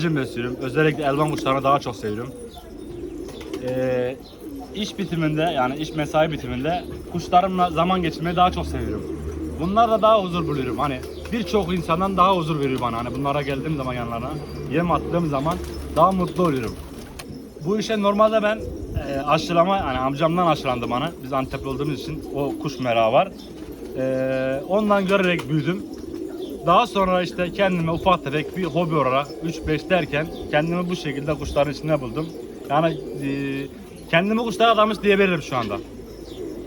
güvercin besliyorum. Özellikle elvan kuşlarını daha çok seviyorum. Ee, iş bitiminde yani iş mesai bitiminde kuşlarımla zaman geçirmeyi daha çok seviyorum. Bunlarla daha huzur buluyorum. Hani birçok insandan daha huzur veriyor bana. Hani bunlara geldiğim zaman yanlarına yem attığım zaman daha mutlu oluyorum. Bu işe normalde ben e, aşılama yani amcamdan aşılandı bana. Biz Antepli olduğumuz için o kuş merağı var. E, ondan görerek büyüdüm. Daha sonra işte kendime ufak tefek bir hobi olarak 3-5 derken kendimi bu şekilde kuşların içinde buldum. Yani e, kendimi kuşlara adamış diyebilirim şu anda.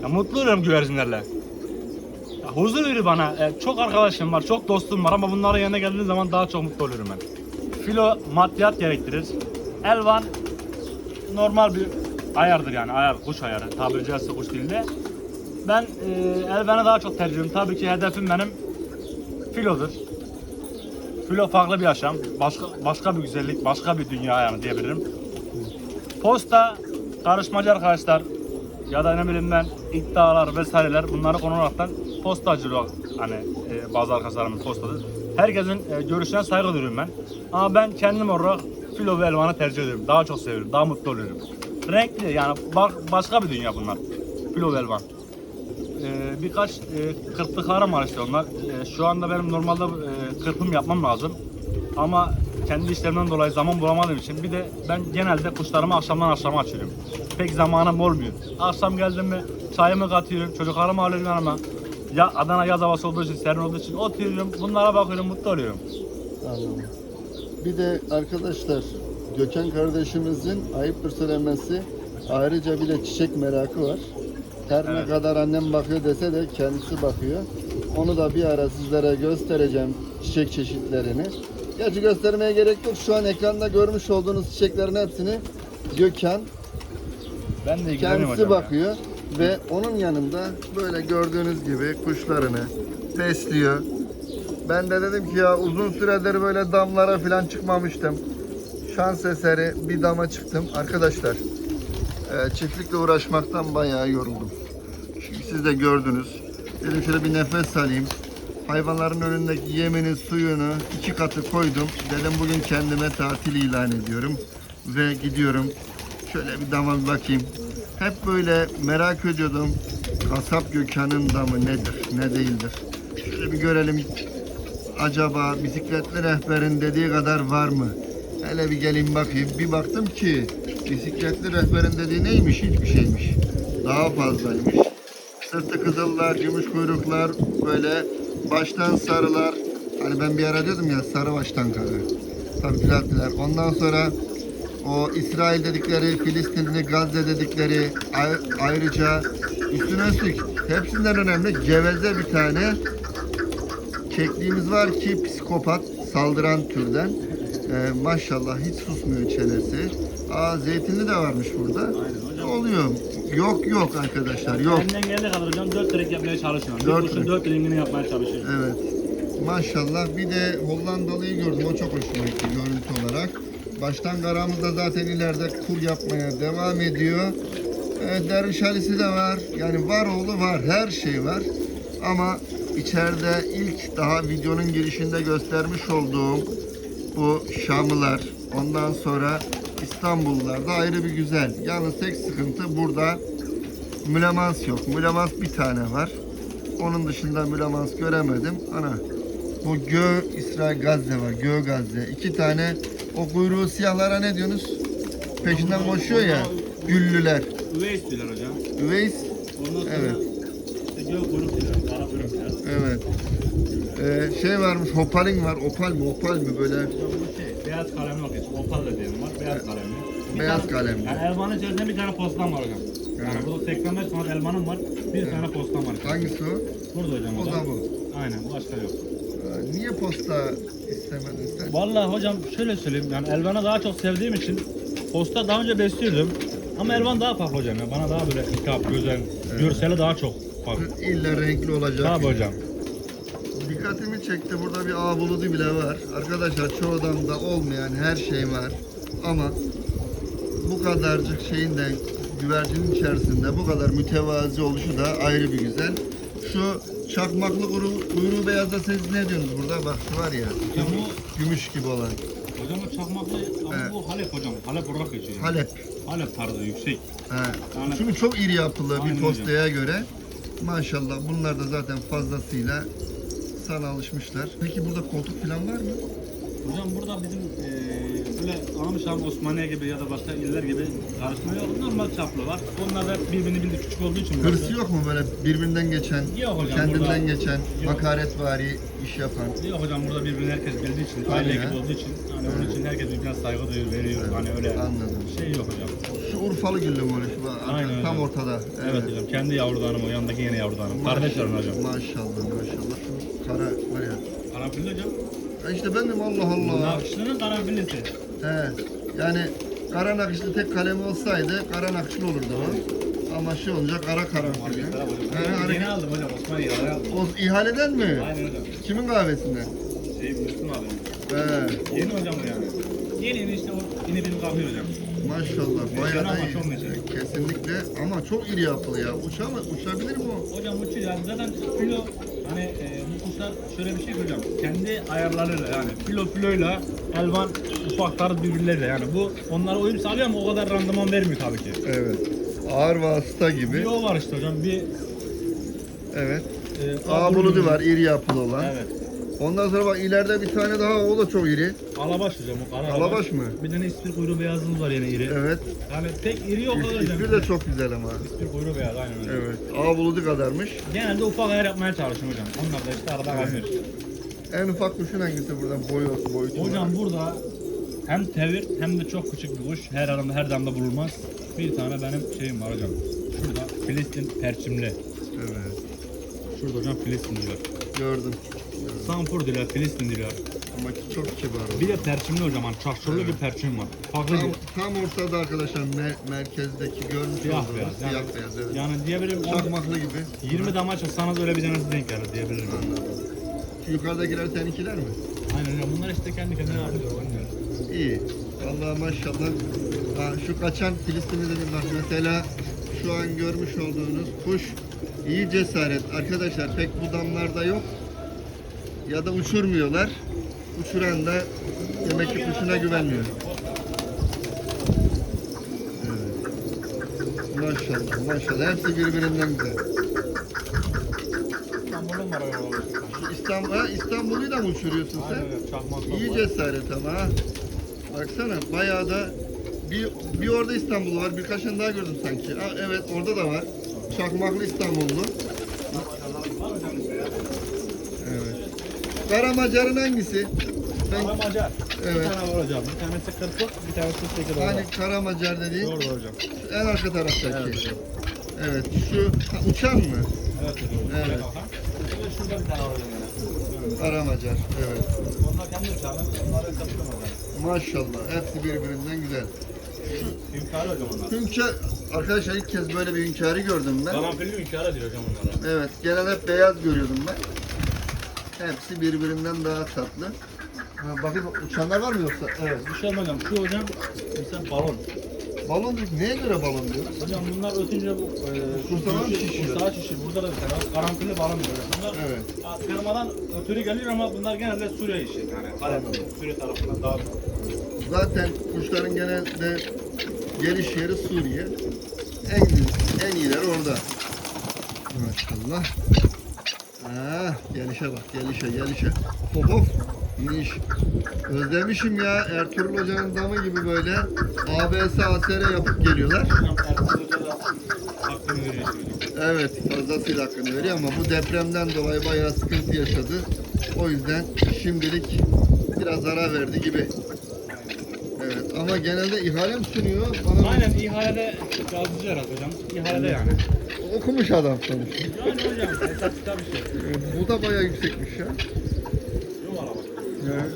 Ya, mutlu oluyorum güvercinlerle. Ya, huzur veriyor bana. E, çok arkadaşım var, çok dostum var ama bunların yanına geldiğim zaman daha çok mutlu oluyorum ben. Filo maddiyat gerektirir. Elvan normal bir ayardır yani ayar, kuş ayarı tabiri caizse kuş dilinde. Ben e, elvanı daha çok tercih ediyorum. Tabii ki hedefim benim filodur. Filo farklı bir yaşam, başka başka bir güzellik, başka bir dünya yani diyebilirim. Posta karışmacı arkadaşlar ya da ne bileyim ben iddialar vesaireler bunları konu olaraktan postacılık hani e, bazı arkadaşlarımın postadır. Herkesin e, görüşüne saygı duyuyorum ben. Ama ben kendim olarak filo ve elvanı tercih ediyorum. Daha çok seviyorum, daha mutlu oluyorum. Renkli yani bak başka bir dünya bunlar. Filo ve elvan. Ee, birkaç e, kırptıklarım var işte onlar. Ee, şu anda benim normalde e, kırpım yapmam lazım. Ama kendi işlerimden dolayı zaman bulamadığım için bir de ben genelde kuşlarımı akşamdan akşama açıyorum. Pek zamanım olmuyor. Akşam geldim mi çayımı katıyorum, çocuklarımı alıyorum yanıma. Ya Adana yaz havası olduğu için, serin olduğu için oturuyorum, bunlara bakıyorum, mutlu oluyorum. Anladım. Bir de arkadaşlar Gökhan kardeşimizin ayıptır söylemesi ayrıca bir de çiçek merakı var. Her ne kadar annem bakıyor dese de kendisi bakıyor. Onu da bir ara sizlere göstereceğim çiçek çeşitlerini. Gerçi göstermeye gerek yok. Şu an ekranda görmüş olduğunuz çiçeklerin hepsini Gökhan Ben de kendisi hocam. ya. bakıyor ve onun yanında böyle gördüğünüz gibi kuşlarını besliyor. Ben de dedim ki ya uzun süredir böyle damlara falan çıkmamıştım. Şans eseri bir dama çıktım. Arkadaşlar çiftlikle uğraşmaktan bayağı yoruldum. Çünkü siz de gördünüz. Dedim şöyle bir nefes alayım. Hayvanların önündeki yemini, suyunu iki katı koydum. Dedim bugün kendime tatil ilan ediyorum. Ve gidiyorum. Şöyle bir dama bakayım. Hep böyle merak ediyordum. Kasap Gökhan'ın damı nedir, ne değildir. Şöyle bir görelim. Acaba bisikletli rehberin dediği kadar var mı? Hele bir gelin bakayım. Bir baktım ki bisikletli rehberin dediği neymiş? Hiçbir şeymiş. Daha fazlaymış. Sırtı kızıllar, gümüş kuyruklar, böyle baştan sarılar. Hani ben bir ara diyordum ya sarı baştan karı. Tabii düzelttiler. Ondan sonra o İsrail dedikleri, Filistinli, Gazze dedikleri ay- ayrıca üstüne üstlük hepsinden önemli geveze bir tane kekliğimiz var ki psikopat saldıran türden. Ee, maşallah hiç susmuyor çenesi. Aa zeytinli de varmış burada. Aynen hocam. Oluyor. Yok yok arkadaşlar yok. Elimden geldiği kadar hocam dört direk yapmaya çalışıyorum. Dört bir kuşun direk. dört rengini yapmaya çalışıyorum. Evet. Maşallah bir de Hollandalıyı gördüm. O çok hoşuma gitti görüntü olarak. Baştan karamız da zaten ileride kur yapmaya devam ediyor. Ee, derviş Halisi de var. Yani var oğlu var. Her şey var. Ama içeride ilk daha videonun girişinde göstermiş olduğum bu Şamlılar, ondan sonra İstanbullular da ayrı bir güzel. Yalnız tek sıkıntı burada mülemans yok. Mülemans bir tane var. Onun dışında mülemans göremedim. Ana bu Gö İsrail Gazze var. Gö Gazze. İki tane o kuyruğu siyahlara ne diyorsunuz? Peşinden koşuyor ya. Güllüler. Üveys diyorlar hocam. Üveys. Ondan sonra Evet. işte gök kuyruk diyorlar. Kara kuyruk diyorlar. Evet. Ee, şey varmış. Hopaling var. Opal mi? Opal mi? Böyle beyaz kalemli okuyorsun. Opal da diyelim var. Beyaz kalemli. Bir Beyaz tane- kalemli. Yani elmanın içerisinde bir tane postan var hocam. Yani Evet. burada 85 tane elmanım var. Bir tane postam var. Hangisi o? Burada hocam. O da. bu. Aynen başka yok. Aa, Niye posta istemedin sen? Vallahi hocam şöyle söyleyeyim yani elvanı daha çok sevdiğim için posta daha önce besliyordum. Ama elvan daha farklı hocam ya. Bana daha böyle hitap, güzel, görseli daha çok farklı. İlla renkli olacak. Tabii hocam. Dikkatimi çekti. Burada bir ağ buludu bile var. Arkadaşlar çoğu damda olmayan her şey var. Ama bu kadarcık şeyin de güvercinin içerisinde bu kadar mütevazi oluşu da ayrı bir güzel. Şu çakmaklı kuyruğu, kuyruğu beyazda siz ne diyorsunuz burada? Bak şu var ya. Hocam bu, Gümüş gibi olan. hocam bu çakmaklı ama Evet. bu Halep hocam. Halep olarak geçiyor. Halep. Halep tarzı yüksek. He. Yani- Çünkü çok iri yapılı Aynen bir postaya göre. Maşallah bunlar da zaten fazlasıyla sana alışmışlar. Peki burada koltuk falan var mı? Hocam burada bizim eee böyle Amışam, Osmaniye gibi ya da başka iller gibi karışma yok. Normal çaplı var. Onlar da birbirini bildi küçük olduğu için. Hırsı yok mu böyle birbirinden geçen, Yok hocam, kendinden burada- geçen, Yok. hakaretvari iş yapan? Yok hocam burada birbirini herkes bildiği için, aile gibi olduğu için hani onun için herkes birbirine saygı duyuyor, veriyor. Hani öyle Anladım. şey yok hocam. Urfalı güllü bak, Aynen tam ortada. Evet, hocam kendi yavrudanım o yanındaki yeni yavrudanım. Kardeşlerim hocam. Maşallah maşallah. Kara var ya. Karanfilli hocam. Ha işte ben de Allah Allah. Nakışlının karanfillisi. He. Yani kara nakışlı tek kalem olsaydı kara nakışlı olurdu o. Ama şey olunca kara karanfil. ya. He, hani- Yeni aldım hocam Osmaniye'yi aldım. o ihaleden mi? Aynen hocam. Kimin kahvesinden? Şey Müslüm abi. He. Yeni hocam o yani. Yeni yeni işte o yeni benim kahve hocam. Maşallah bayağı da iyi. Kesinlikle ama çok iri yapılı ya. Uçar mı? Uçabilir mi o? Hocam uçuyor yani zaten filo hani e, bu kuşlar şöyle bir şey hocam kendi ayarlarıyla yani filo filoyla elvan ufak tarz birbirleriyle yani bu onlara uyum sağlıyor ama o kadar randıman vermiyor tabii ki. Evet. Ağır vasıta Bir gibi. o var işte hocam bir Evet. e, Ağ buludu var iri yapılı olan. Evet. Ondan sonra bak ileride bir tane daha o da çok iri. Alabaş hocam o kara Alabaş mı? Bir tane ispir kuyruğu beyazımız var yine iri. Evet. Yani pek iri yok İs- hocam. İspir de çok güzel ama. İspir kuyruğu beyaz aynen öyle. Evet. Ağ buludu kadarmış. Genelde ufak ayar yapmaya çalışıyorum hocam. Onlar da işte arada kalmıyor. En ufak kuşun hangisi burada boy boyutu var? Hocam burada hem tevir hem de çok küçük bir kuş. Her arada her damda bulunmaz. Bir tane benim şeyim var hocam. Şurada Filistin perçimli. Evet. Şurada hocam Filistin diyor. Gördüm. Sampur diyor, Filistin diyor. Ama çok kibar. Bir de perçimli hocam. Hani çarşırlı bir perçim var. Farklı Tam, bir tam ortada arkadaşlar mer- merkezdeki görmüş siyah olduğunuz beyaz. siyah Yani, beyaz evet. yani diyebilirim on- Çakmaklı gibi. 20 dama açarsanız öyle bir tanesi denk gelir diyebilirim. Şu yukarıdakiler seninkiler mi? Aynen hocam. Bunlar işte kendi kendine yapıyor. Bilmiyorum. İyi. Allah maşallah. Ha, şu kaçan Filistinli dedim bak mesela şu an görmüş olduğunuz kuş iyi cesaret. Arkadaşlar pek bu damlarda yok. Ya da uçurmuyorlar. Uçuran da demek ki kuşuna güvenmiyor. Evet. Maşallah maşallah hepsi birbirinden güzel. İstanbul'un var İstanbul, İstanbul'u da mı uçuruyorsun sen? Aynen İyi cesaret ama ha. Baksana bayağı da bir, bir orada İstanbul var birkaçını daha gördüm sanki. Ha, evet orada da var. Çakmaklı İstanbullu. Evet. Karamacar'ın hangisi? Ben, Karamacar. Evet. Bir tane var hocam. Bir tanesi 40, bir tanesi 48 hani. Karamacar dediğin Doğru hocam. en arka taraftaki. Evet. Evet. Şu ha, uçan mı? Evet hocam. Evet. Şurada bir tane var hocam. Evet. Karamacar. Evet. Onlar kendi uçağını, onları hocam. Maşallah. Hepsi birbirinden güzel. Hünkârı hocam onlar. Hünkar, arkadaşlar ilk kez böyle bir hünkârı gördüm ben. Karanfilli hünkârı diyor hocam onlara. Evet, genel hep beyaz görüyordum ben. Hepsi birbirinden daha tatlı. Ha, bakayım uçanlar var mı yoksa? Evet. Bir şey olmaz hocam. Şu hocam mesela balon. Balon diyor. Neye göre balon diyor? Hocam bunlar ötünce bu e, kurşun- şişiyor? kursağa şişiyor. Burada da var. karanfilli balon diyor. Bunlar Evet. kırmadan ötürü geliyor ama bunlar genelde Suriye işi. Yani Halep, Suriye tarafından daha Zaten kuşların genelde geliş yeri Suriye. En en iyiler orada. Maşallah. Ah, gelişe bak, gelişe, gelişe. Hop hop. İniş. Özlemişim ya Ertuğrul Hoca'nın damı gibi böyle ABS ASR yapıp geliyorlar. Evet fazlasıyla hakkını veriyor ama bu depremden dolayı bayağı sıkıntı yaşadı. O yüzden şimdilik biraz ara verdi gibi. Ama genelde ihale mi sunuyor? Bana Aynen ihalede yazıcı herhalde hocam. İhalede yani. okumuş adam sonuçta. Yani hocam hesapta bir şey. Bu da bayağı yüksekmiş ya. Yok araba. Evet.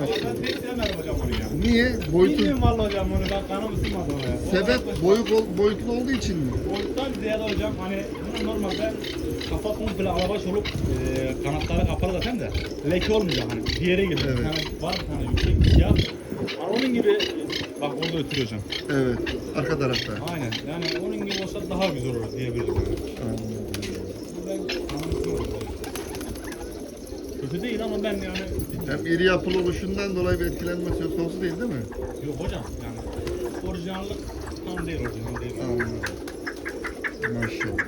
Maşallah. Ben pek sevmedim hocam onu ya. Niye? Boyutu, Bilmiyorum valla hocam onu ben kanım ısınmadı ona ya. sebep boyut, ol- boyutlu olduğu için mi? Boyuttan ziyade hocam hani bunun normalde kafa komple alabaş olup e, kanatları kapalı zaten de leke olmuyor hani bir yere geliyor. Evet. Tane var bir tane yüksek bir siyah. Hani onun gibi bak orada ötüyor hocam. Evet. Arka tarafta. Aynen yani onun gibi olsa daha güzel olur diyebilirim. Yani. Ben. Kötü değil ama ben yani Hem iri yapılı oluşundan dolayı bir etkilenme söz konusu değil değil mi? yok hocam yani orijinallik tam değil orijinal değil. Anladım. Maşallah.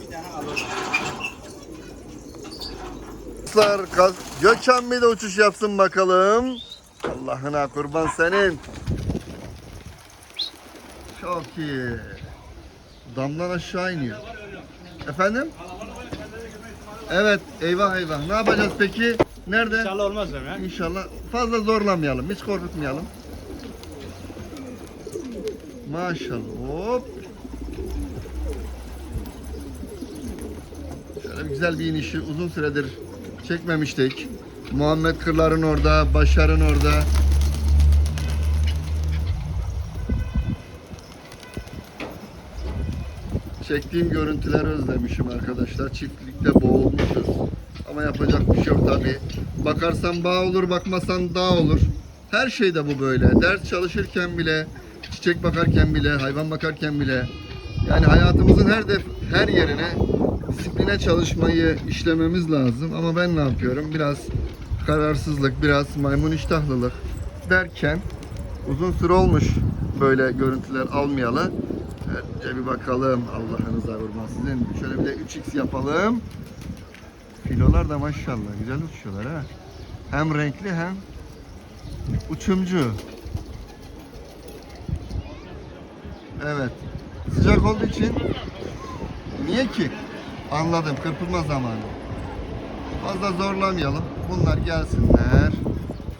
Bir tane alalım. Gaz- Gökhan bir de uçuş yapsın bakalım. Allah'ına kurban senin. Çok iyi. Damdan aşağı iniyor. Efendim? Evet, eyvah eyvah. Ne yapacağız peki? Nerede? İnşallah olmaz hocam ya. İnşallah. Fazla zorlamayalım, hiç korkutmayalım. Maşallah. Hop. Şöyle bir güzel bir inişi uzun süredir çekmemiştik. Muhammed Kırlar'ın orada, Başar'ın orada. Çektiğim görüntüleri özlemişim arkadaşlar. Çiftlikte boğulmuşuz. Ama yapacak bir şey yok tabi. Bakarsan bağ olur, bakmasan dağ olur. Her şeyde bu böyle. Ders çalışırken bile, çiçek bakarken bile, hayvan bakarken bile. Yani hayatımızın her def her yerine disipline çalışmayı işlememiz lazım. Ama ben ne yapıyorum? Biraz kararsızlık, biraz maymun iştahlılık derken uzun süre olmuş böyle görüntüler almayalı. Önce bir bakalım Allah'ınıza kurban sizin. Şöyle bir de 3x yapalım. Filolar da maşallah güzel uçuyorlar ha. Hem renkli hem uçumcu. Evet. Sıcak olduğu için niye ki? Anladım. Kırpılma zamanı. Fazla zorlamayalım. Bunlar gelsinler.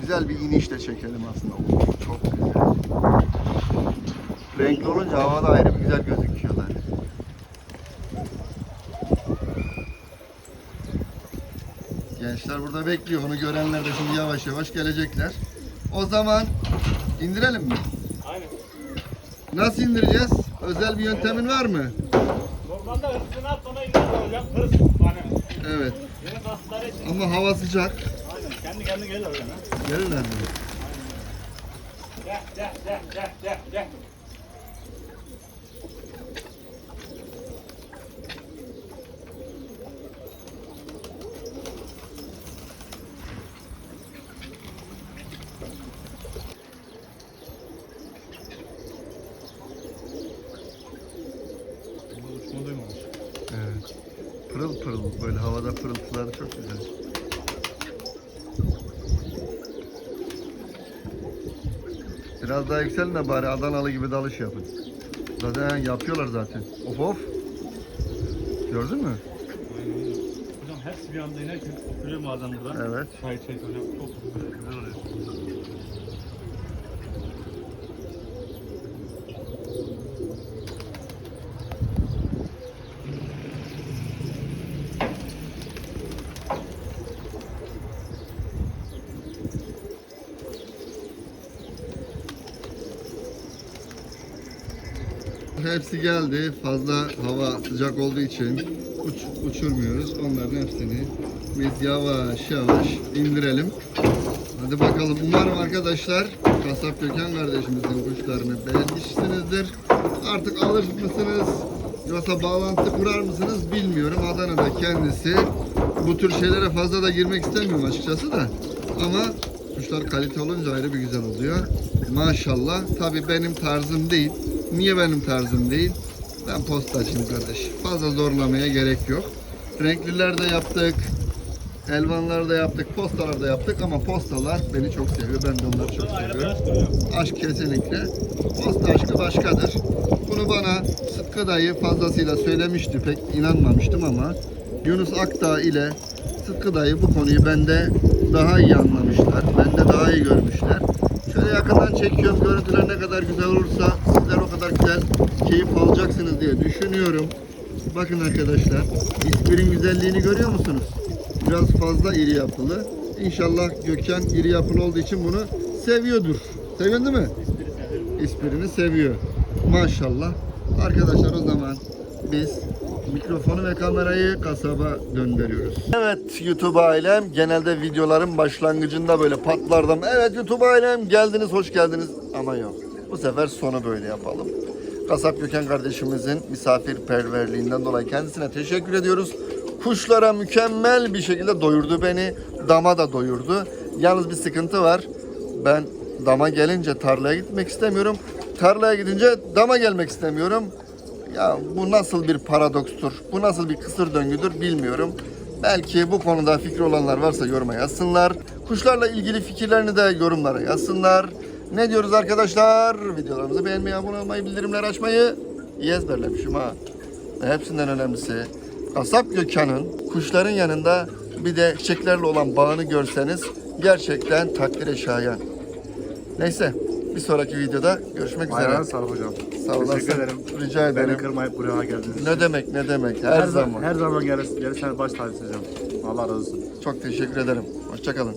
Güzel bir iniş de çekelim aslında. Of, çok güzel. Renkli olunca havada ayrı bir güzel gözüküyorlar. Gençler burada bekliyor. Onu görenler de şimdi yavaş yavaş gelecekler. O zaman indirelim mi? Aynen. Nasıl indireceğiz? Özel bir yöntemin var mı? Normalde hırsını at sonra indir hocam. Hırs. Hani Evet. yeni kasları için. Ama hava sıcak. Aynen. Kendi kendine gelir hocam. Gelirler mi? Gel gel gel gel gel gel. Uçma duymamış. Evet. Pırıl pırıl böyle havada pırıltıları çok güzel. Biraz daha yükselin de bari Adanalı gibi dalış yapın. Zaten yapıyorlar zaten. Of of. Gördün mü? Hocam hepsi bir anda inerken oturuyor bazen burada. Evet. Çay çay hocam çok güzel oluyor. Hepsi geldi. Fazla hava sıcak olduğu için uç, uçurmuyoruz. Onların hepsini biz yavaş yavaş indirelim. Hadi bakalım. Umarım arkadaşlar Kasap Gökhan kardeşimizin kuşlarını beğenmişsinizdir. Artık alır mısınız? Yoksa bağlantı kurar mısınız bilmiyorum. Adana'da kendisi bu tür şeylere fazla da girmek istemiyorum açıkçası da. Ama kuşlar kalite olunca ayrı bir güzel oluyor. Maşallah. Tabii benim tarzım değil. Niye benim tarzım değil? Ben postacıyım kardeş. Fazla zorlamaya gerek yok. Renkliler de yaptık. Elvanlar da yaptık, postalar da yaptık ama postalar beni çok seviyor. Ben de onları çok seviyorum. Aşk kesinlikle. Posta aşkı başkadır. Bunu bana Sıtkı dayı fazlasıyla söylemişti. Pek inanmamıştım ama Yunus Akdağ ile Sıtkı dayı bu konuyu bende daha iyi anlamışlar. Bende daha iyi görmüşler. Şöyle yakından çekiyorum. Görüntüler ne kadar güzel olursa sizler o kadar güzel keyif alacaksınız diye düşünüyorum. Bakın arkadaşlar, ispirin güzelliğini görüyor musunuz? Biraz fazla iri yapılı. İnşallah Gökhan iri yapılı olduğu için bunu seviyordur. Seviyorsun değil mi? İspirini seviyor. Maşallah. Arkadaşlar o zaman biz mikrofonu ve kamerayı kasaba döndürüyoruz. Evet YouTube ailem genelde videoların başlangıcında böyle patlardım. Evet YouTube ailem geldiniz hoş geldiniz ama yok. Bu sefer sonu böyle yapalım. Kasap Gökhan kardeşimizin misafirperverliğinden dolayı kendisine teşekkür ediyoruz. Kuşlara mükemmel bir şekilde doyurdu beni. Dama da doyurdu. Yalnız bir sıkıntı var. Ben dama gelince tarlaya gitmek istemiyorum. Tarlaya gidince dama gelmek istemiyorum. Ya bu nasıl bir paradokstur? Bu nasıl bir kısır döngüdür bilmiyorum. Belki bu konuda fikri olanlar varsa yoruma yazsınlar. Kuşlarla ilgili fikirlerini de yorumlara yazsınlar. Ne diyoruz arkadaşlar? Videolarımızı beğenmeyi, abone olmayı, bildirimleri açmayı iyi ezberlemişim ha. Hepsinden önemlisi Kasap Gökhan'ın kuşların yanında bir de çiçeklerle olan bağını görseniz gerçekten takdire şayan. Neyse bir sonraki videoda görüşmek üzere. Ayağına sağlık hocam. Sağ olasın. Teşekkür ederim. Rica Beni ederim. kırmayıp buraya geldiniz. Ne demek ne demek her, zaman. Her zaman gelirsen baş tacısın hocam. Allah razı olsun. Çok teşekkür ederim. Hoşçakalın.